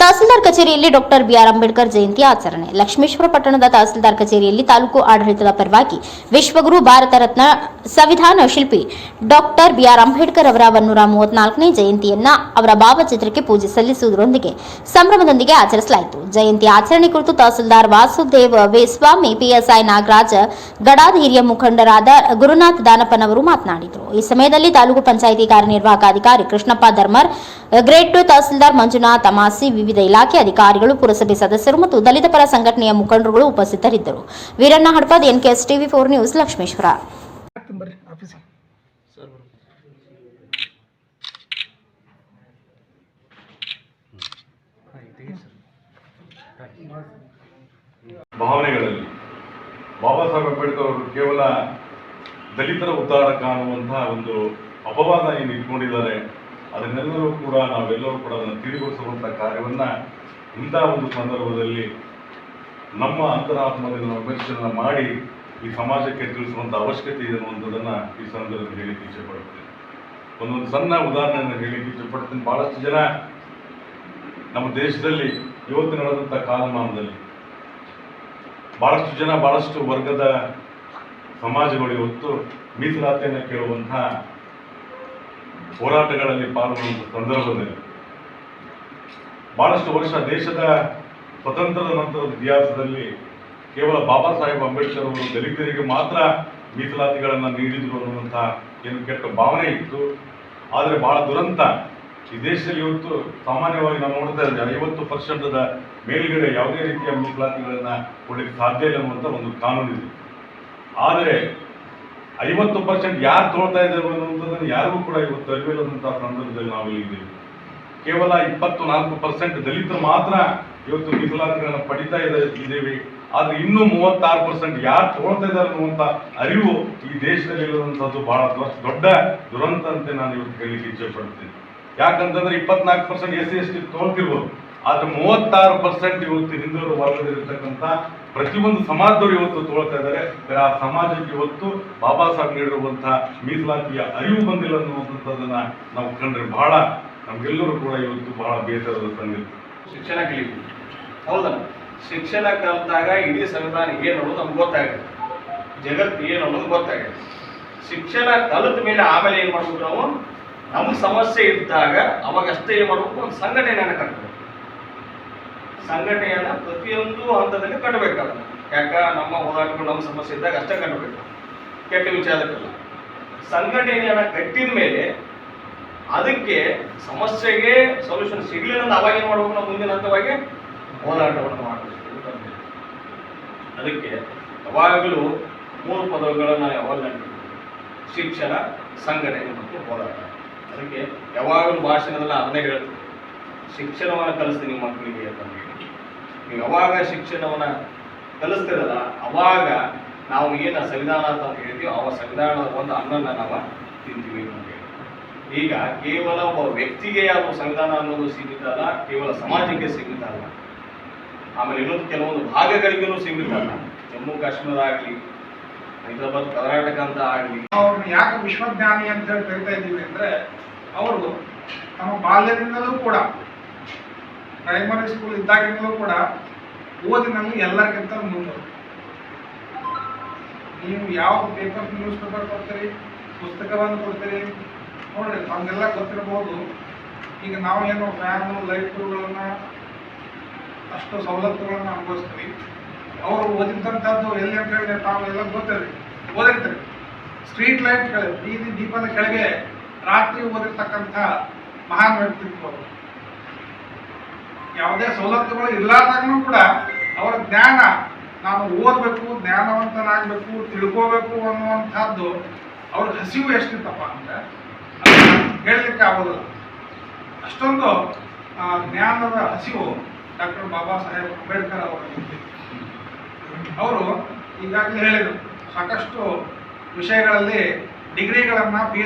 ತಹಸೀಲ್ದಾರ್ ಕಚೇರಿಯಲ್ಲಿ doctor B R Ambedkar Jayanti ಆಚರಣೆ. ಲಕ್ಷ್ಮೇಶ್ವರ ಪಟ್ಟಣದ ತಹಸೀಲ್ದಾರ್ ಕಚೇರಿಯಲ್ಲಿ ತಾಲೂಕು ಆಡಳಿತದ ಪರವಾಗಿ ವಿಶ್ವಗುರು ಭಾರತ ರತ್ನ ಸಂವಿಧಾನ ಶಿಲ್ಪಿ ಡಾಕ್ಟರ್ ಬಿಆರ್ ಅಂಬೇಡ್ಕರ್ ಅವರ ಒನ್ನೂರ ಮೂವತ್ನಾಲ್ಕನೇ ಜಯಂತಿಯನ್ನ ಅವರ ಭಾವಚಿತ್ರಕ್ಕೆ ಪೂಜೆ ಸಲ್ಲಿಸುವುದರೊಂದಿಗೆ ಸಂಭ್ರಮದೊಂದಿಗೆ ಆಚರಿಸಲಾಯಿತು. ಜಯಂತಿ ಆಚರಣೆ ಕುರಿತು ತಹಸೀಲ್ದಾರ್ ವಾಸುದೇವ್ ವೇಸ್ವಾಮಿ ಪಿಎಸ್ಐ ನಾಗರಾಜ್ ಗಡಾದ ಹಿರಿಯ ಮುಖಂಡರಾದ ಗುರುನಾಥ್ ದಾನಪ್ಪನವರು ಮಾತನಾಡಿದರು. ಈ ಸಮಯದಲ್ಲಿ ತಾಲೂಕು ಪಂಚಾಯಿತಿ ಕಾರ್ಯನಿರ್ವಾಹಕ ಅಧಿಕಾರಿ ಕೃಷ್ಣಪ್ಪ ಧರ್ಮರ್, ಗ್ರೇಟ್ ತಹಸೀಲ್ದಾರ್ ಮಂಜುನಾಥ್ ಅಮಾಸಿ ವಿವಿಧ ಇಲಾಖೆ ಅಧಿಕಾರಿಗಳು, ಪುರಸಭೆ ಸದಸ್ಯರು ಮತ್ತು ದಲಿತ ಪರ ಸಂಘಟನೆಯ ಮುಖಂಡರುಗಳು ಉಪಸ್ಥಿತರಿದ್ದರು. Veeranna Hadpad, NKS TV four news, Lakshmeshwar. ಭಾವನೆಗಳಲ್ಲಿ Baba Saheb Ambedkar ಅವರು ಕೇವಲ ದಲಿತರ ಉದ್ಧಾರಕ ಅನ್ನುವಂತಹ ಒಂದು ಅಪವಾದ ಏನು ಇಟ್ಕೊಂಡಿದ್ದಾರೆ ಅದನ್ನೆಲ್ಲರೂ ಕೂಡ ನಾವೆಲ್ಲರೂ ಕೂಡ ಅದನ್ನು ತಿಳಿಗೊಳಿಸುವಂಥ ಕಾರ್ಯವನ್ನ ಇಂಥ ಒಂದು ಸಂದರ್ಭದಲ್ಲಿ ನಮ್ಮ ಅಂತರಾತ್ಮದಲ್ಲಿ ನಾವು ಮಾಡಿ ಈ ಸಮಾಜಕ್ಕೆ ತಿಳಿಸುವಂಥ ಅವಶ್ಯಕತೆ ಇದೆ ಅನ್ನುವಂಥದ್ದನ್ನು ಈ ಸಂದರ್ಭದಲ್ಲಿ ಹೇಳಿಕ್ಕೆ ಇಚ್ಛೆಪಡ್ತೀನಿ ಒಂದೊಂದು ಸಣ್ಣ ಉದಾಹರಣೆಯನ್ನು ಹೇಳಿಕ್ಕೆ ಇಚ್ಛೆಪಡ್ತೀನಿ ಭಾಳಷ್ಟು ಜನ ನಮ್ಮ ದೇಶದಲ್ಲಿ ಇವತ್ತು ನಡೆದಂಥ ಕಾಲಮಾನದಲ್ಲಿ ಬಹಳಷ್ಟು ಜನ ಬಹಳಷ್ಟು ವರ್ಗದ ಸಮಾಜಗಳು ಇವತ್ತು ಮೀಸಲಾತಿಯನ್ನು ಕೇಳುವಂತಹ ಹೋರಾಟಗಳಲ್ಲಿ ಪಾಲ್ಗೊಳ್ಳುವಂಥ ಸಂದರ್ಭದಲ್ಲಿ ಬಹಳಷ್ಟು ವರ್ಷ ದೇಶದ ಸ್ವತಂತ್ರದ ನಂತರದ ಇತಿಹಾಸದಲ್ಲಿ ಕೇವಲ ಬಾಬಾ ಸಾಹೇಬ್ ಅಂಬೇಡ್ಕರ್ ಅವರು ದಲಿತರಿಗೆ ಮಾತ್ರ ಮೀಸಲಾತಿಗಳನ್ನು ನೀಡಿದ್ರು ಅನ್ನುವಂಥ ಏನು ಕೆಟ್ಟ ಭಾವನೆ ಇತ್ತು. ಆದರೆ ಬಹಳ ದುರಂತ. ಈ ದೇಶದಲ್ಲಿ ಇವತ್ತು ಸಾಮಾನ್ಯವಾಗಿ ನಾವು ನೋಡ್ತಾ ಇದ್ದೇವೆ, ಐವತ್ತು ಪರ್ಸೆಂಟದ ಮೇಲ್ಗಡೆ ಯಾವುದೇ ರೀತಿಯ ಮೀಸಲಾತಿಗಳನ್ನ ಕೊಡಲಿಕ್ಕೆ ಸಾಧ್ಯ ಇಲ್ಲ ಅನ್ನುವಂಥ ಒಂದು ಕಾನೂನಿದೆ. ಆದರೆ ಐವತ್ತು ಪರ್ಸೆಂಟ್ ಯಾರು ತೋಳ್ತಾ ಇದ್ದಾರೆ ಅನ್ನುವಂಥದ್ದನ್ನು ಯಾರಿಗೂ ಕೂಡ ಇವತ್ತು ಅರಿವಿಲ್ಲದಂತಹ ಸಂದರ್ಭದಲ್ಲಿ ನಾವು ಇದ್ದೀವಿ. ಕೇವಲ ಇಪ್ಪತ್ತು ನಾಲ್ಕು ಪರ್ಸೆಂಟ್ ದಲಿತರು ಮಾತ್ರ ಇವತ್ತು ಮೀಸಲಾತಿಗಳನ್ನು ಪಡಿತಾ ಇದೆ ಇದ್ದೇವೆ. ಆದ್ರೆ ಇನ್ನೂ ಮೂವತ್ತಾರು ಪರ್ಸೆಂಟ್ ಯಾರು ತಗೊಳ್ತಾ ಇದ್ದಾರೆ ಅನ್ನುವಂಥ ಅರಿವು ಈ ದೇಶದಲ್ಲಿ ಇರುವಂಥದ್ದು ಬಹಳ ದೊಡ್ಡ ದುರಂತ ಅಂತ ನಾನು ಇವತ್ತು ಹೇಳಲಿಕ್ಕೆ ಇಚ್ಛೆ ಪಡ್ತೀನಿ. ಯಾಕಂತಂದ್ರೆ ಇಪ್ಪತ್ನಾಲ್ಕು ಪರ್ಸೆಂಟ್ ಎಸ್ ಸಿ ಎಸ್ ಟಿ ತೊಗೊಳ್ತಿರ್ಬೋದು ಆದ್ರೆ ಮೂವತ್ತಾರು ಪರ್ಸೆಂಟ್ ಇವತ್ತು ಹಿಂದುಳಿದ ವರ್ಗದಲ್ಲಿರ್ತಕ್ಕಂಥ ಪ್ರತಿಯೊಂದು ಸಮಾಜದವರು ಇವತ್ತು ತೊಗೊಳ್ತಾ ಇದ್ದಾರೆ. ಆ ಸಮಾಜಕ್ಕೆ ಇವತ್ತು ಬಾಬಾ ಸಾಹೇಬ್ ನೀಡಿರುವಂತಹ ಮೀಸಲಾತಿಯ ಅರಿವು ಬಂದಿಲ್ಲ ಅನ್ನುವಂಥದ್ದನ್ನ ನಾವು ಕಂಡ್ರೆ ಬಹಳ ನಮ್ಗೆಲ್ಲರೂ ಕೂಡ ಇವತ್ತು ಬಹಳ ಬೇಸರದ ಸಂಗತಿ. ಶಿಕ್ಷಣ ಕಲಿತು ಹೌದಲ್ಲ? ಶಿಕ್ಷಣ ಕಲಿತಾಗ ಇಡೀ ಸಂವಿಧಾನ ಏನು ಅನ್ನೋದು ನಮ್ಗೆ ಗೊತ್ತಾಗುತ್ತೆ. ಜಗತ್ತು ಏನು ಅನ್ನೋದು ಗೊತ್ತಾಗುತ್ತೆ. ಶಿಕ್ಷಣ ಕಲಿತ ಮೇಲೆ ಆಮೇಲೆ ಏನು ಮಾಡ್ಬೇಕು ನಾವು? ನಮ್ಗೆ ಸಮಸ್ಯೆ ಇದ್ದಾಗ ಅವಾಗಷ್ಟೇ ಏನು ಮಾಡ್ಬೇಕು? ಒಂದು ಸಂಘಟನೆ ಕಟ್ಟಬೇಕು ಸಂಘಟನೆಯನ್ನ ಪ್ರತಿಯೊಂದು ಹಂತದಲ್ಲಿ ಕಟ್ಟಬೇಕಾಗುತ್ತೆ ಯಾಕ? ನಮ್ಮ ಹೋರಾಟಗಳು ನಮ್ಮ ಸಮಸ್ಯೆ ಇದ್ದಾಗ ಅಷ್ಟೇ ಕಟ್ಟಬೇಕು. ಕೆಟ್ಟ ವಿಚಾರಕ್ಕಲ್ಲ ಸಂಘಟನೆಯನ್ನ ಕಟ್ಟಿದ ಮೇಲೆ ಅದಕ್ಕೆ ಸಮಸ್ಯೆಗೆ ಸೊಲ್ಯೂಷನ್ ಸಿಗಲಿಲ್ಲ ಅಂದ್ರೆ ಅವಾಗ ಏನು ಮಾಡ್ಬೇಕು ನಾವು ಮುಂದಿನ ಹಂತವಾಗಿ ಹೋರಾಟವನ್ನು ಮಾಡಬೇಕು. ಅದಕ್ಕೆ ಯಾವಾಗಲೂ ಮೂರು ಪದಗಳನ್ನು ಯಾವಾಗಲೂ ಶಿಕ್ಷಣ, ಸಂಘಟನೆ ಮತ್ತು ಹೋರಾಟ. ಅದಕ್ಕೆ ಯಾವಾಗಲೂ ಭಾಷಣದಲ್ಲಿ ಅದನ್ನೇ ಹೇಳ್ತೀವಿ ಶಿಕ್ಷಣವನ್ನು ಕಲಿಸ್ತೀನಿ ಮಕ್ಕಳಿಗೆ ಅಂತ ನೀವು ಯಾವಾಗ ಶಿಕ್ಷಣವನ್ನು ಕಲಿಸ್ತಿರಲ್ಲ, ಅವಾಗ ನಾವು ಏನು ಸಂವಿಧಾನ ಅಂತ ಹೇಳ್ತೀವಿ ಅವ ಸಂವಿಧಾನದ ಒಂದು ಅನ್ನನ ನಾವು ತಿಂತೀವಿ ಅಂತ ಹೇಳಿ. ಈಗ ಕೇವಲ ಒಬ್ಬ ವ್ಯಕ್ತಿಗೆ ಅದು ಸಂವಿಧಾನ ಅನ್ನೋದು ಸೀಮಿತ ಅಲ್ಲ, ಕೇವಲ ಸಮಾಜಕ್ಕೆ ಸೀಮಿತ ಅಲ್ಲ. ಆಮೇಲೆ ಇನ್ನೊಂದು ಕೆಲವೊಂದು ಭಾಗಗಳಿಗೂ ಸೀಮಿತ ಅಲ್ಲ. ಜಮ್ಮು ಕಾಶ್ಮೀರ ಆಗಲಿ, ಹೈದರಾಬಾದ್, ಕರ್ನಾಟಕ ಅಂತ ಆಗಲಿ. ಅವ್ರನ್ನ ಯಾಕೆ ವಿಶ್ವಜ್ಞಾನಿ ಅಂತ ಹೇಳಿ ಕರಿತಾ ಇದ್ದೀವಿ ಅಂದ್ರೆ, ಅವರು ನಮ್ಮ ಬಾಲ್ಯದಿಂದಲೂ ಕೂಡ ಪ್ರೈಮರಿ ಸ್ಕೂಲ್ ಇದ್ದಾಗಿಂದಲೂ ಕೂಡ ಓದಿನಲ್ಲಿ ಎಲ್ಲರಿಗಿಂತ ಮುಂದೆ. ನೀವು ಯಾವ ಪೇಪರ್ ನ್ಯೂಸ್ ಪೇಪರ್ ಕೊಡ್ತೀರಿ, ಪುಸ್ತಕವನ್ನು ಕೊಡ್ತೀರಿ ನೋಡ್ರಿ ನಮಗೆಲ್ಲ ಗೊತ್ತಿರಬಹುದು ಈಗ ನಾವು ಏನು ಫ್ಯಾನು ಲೈಟುಗಳನ್ನು ಅಷ್ಟು ಸವಲತ್ತುಗಳನ್ನ ಅನುಭವಿಸ್ತೀವಿ. ಅವರು ಓದಿದಂಥದ್ದು ಎಲ್ಲಿ ಅಂತ ಹೇಳಿದ್ರೆ ಎಲ್ಲ ಗೊತ್ತಿರಿ ಓದಿರ್ತೀರಿ. ಸ್ಟ್ರೀಟ್ ಲೈಟ್ ಬೀದಿ ದೀಪದ ಕೆಳಗೆ ರಾತ್ರಿ ಓದಿರ್ತಕ್ಕಂಥ ಮಹಾನ್ ವ್ಯಕ್ತಿತ್ವ ಯಾವುದೇ ಸವಲತ್ತುಗಳು ಇರಲಾರ್ದಾಗೂ ಕೂಡ ಅವರ ಜ್ಞಾನ, ನಾನು ಓದಬೇಕು, ಜ್ಞಾನವಂತನಾಗಬೇಕು, ತಿಳ್ಕೋಬೇಕು ಅನ್ನುವಂಥದ್ದು ಅವ್ರ ಹಸಿವು ಎಷ್ಟಿತ್ತಪ್ಪ ಅಂದರೆ ಹೇಳಲಿಕ್ಕೆ ಆಗೋದಿಲ್ಲ. ಅಷ್ಟೊಂದು ಜ್ಞಾನದ ಹಸಿವು ಡಾಕ್ಟರ್ ಬಾಬಾ ಸಾಹೇಬ್ ಅಂಬೇಡ್ಕರ್ ಅವರ ಅವರು ಈಗಾಗಲೇ ಹೇಳಿದರು, ಸಾಕಷ್ಟು ವಿಷಯಗಳಲ್ಲಿ ಡಿಗ್ರಿಗಳನ್ನು ಪಿ